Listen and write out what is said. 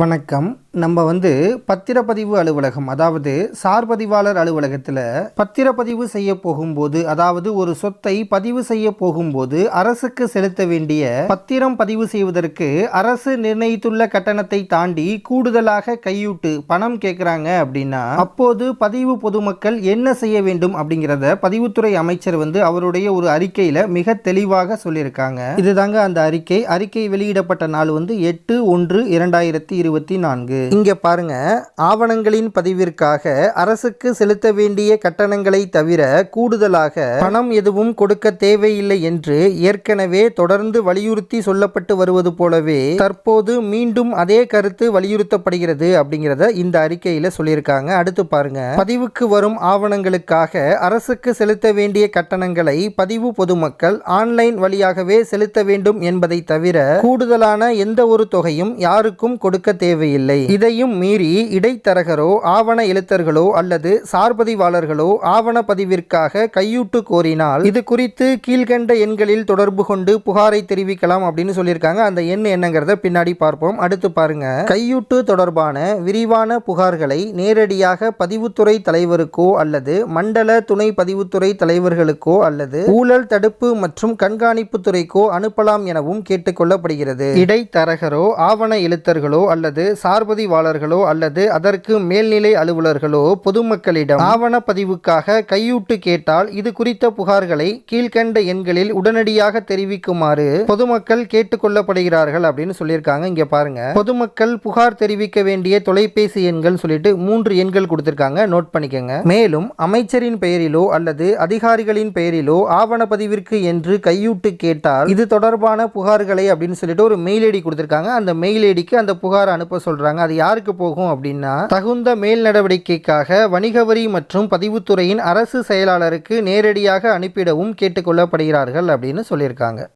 வணக்கம். நம்ம வந்து பத்திரப்பதிவு அலுவலகம் அதாவது சார்பதிவாளர் அலுவலகத்தில் பத்திரப்பதிவு செய்ய போகும்போது அதாவது ஒரு சொத்தை பதிவு செய்ய போகும்போது அரசுக்கு செலுத்த வேண்டிய பத்திரம் பதிவு செய்வதற்கு அரசு நிர்ணயித்துள்ள கட்டணத்தை தாண்டி கூடுதலாக கையூட்டு பணம் கேட்குறாங்க அப்படின்னா அப்போது பதிவு பொதுமக்கள் என்ன செய்ய வேண்டும் அப்படிங்கிறத பதிவுத்துறை அமைச்சர் வந்து அவருடைய ஒரு அறிக்கையில் மிக தெளிவாக சொல்லியிருக்காங்க. இதுதாங்க அந்த அறிக்கை. அறிக்கை வெளியிடப்பட்ட நாள் வந்து எட்டு ஒன்று இரண்டாயிரத்தி இருபத்தி நான்கு. இங்க பாருங்க ஆவணங்களின் பதிவிற்காக அரசுக்கு செலுத்த வேண்டிய கட்டணங்களை தவிர கூடுதலாக பணம் எதுவும் கொடுக்க தேவையில்லை என்று ஏற்கனவே தொடர்ந்து வலியுறுத்தி சொல்லப்பட்டு வருவது போலவே தற்போது மீண்டும் அதே கருத்து வலியுறுத்தப்படுகிறது அப்படிங்கிறத இந்த அறிக்கையில சொல்லியிருக்காங்க. அடுத்து பாருங்க பதிவுக்கு வரும் ஆவணங்களுக்காக அரசுக்கு செலுத்த வேண்டிய கட்டணங்களை பதிவு பொதுமக்கள் ஆன்லைன் வழியாகவே செலுத்த வேண்டும் என்பதை தவிர கூடுதலான எந்த ஒரு தொகையும் யாருக்கும் கொடுக்க தேவையில்லை. இதையும் மீறி இடைத்தரகரோ ஆவண எழுத்தர்களோ அல்லது சார்பதிவாளர்களோ ஆவண பதிவிற்காக கையூட்டு கோரினால் இது குறித்து கீழ்கண்ட எண்களில் தொடர்பு கொண்டு புகாரை தெரிவிக்கலாம் அப்படின்னு சொல்லியிருக்காங்க. அந்த எண் என்னங்கிறத பின்னாடி பார்ப்போம். அடுத்து பாருங்க. கையூட்டு தொடர்பான விரிவான புகார்களை நேரடியாக பதிவுத்துறை தலைவருக்கோ அல்லது மண்டல துணை பதிவுத்துறை தலைவர்களுக்கோ அல்லது ஊழல் தடுப்பு மற்றும் கண்காணிப்பு துறைக்கோ அனுப்பலாம் எனவும் கேட்டுக்கொள்ளப்படுகிறது இடைத்தரகரோ ஆவண எழுத்தர்களோ அல்லது சார்பதி சார்பதிவாளர்களோ அல்லது அதற்கு மேல்நிலை அலுவலர்களோ பொதுமக்களிடம் ஆவண பதிவுக்காக கையூட்டு கேட்டால் இது குறித்த புகார்களை கீழ்கண்ட எண்களில் உடனடியாக தெரிவிக்குமாறு பொதுமக்கள் கேட்டுக்கொள்ளப்படுகிறார்கள் அப்படின்னு சொல்லியிருக்காங்க. இங்க பாருங்க. பொதுமக்கள் புகார் தெரிவிக்க வேண்டிய தொலைபேசி எண்கள் சொல்லிட்டு மூன்று எண்கள் கொடுத்திருக்காங்க. நோட் பண்ணிக்கோங்க. மேலும் அமைச்சரின் பெயரிலோ அல்லது அதிகாரிகளின் பெயரிலோ ஆவண பதிவிற்கு என்று கையூட்டு கேட்டால் இது தொடர்பான புகார்களை அப்படின்னு சொல்லிட்டு ஒரு மெயில் ஐடி கொடுத்திருக்காங்க. அந்த மெயில் ஐடிக்கு அந்த புகார் அனுப்ப சொல்றாங்க. அது யாருக்கு போகும் அப்படின்னா தகுந்த மேல் நடவடிக்கைக்காக வணிக வரி மற்றும் பதிவுத்துறையின் அரசு செயலாளருக்கு நேரடியாக அனுப்பிடவும் கேட்டுக்கொள்ளப்படுகிறார்கள் அப்படின்னு சொல்லியிருக்காங்க.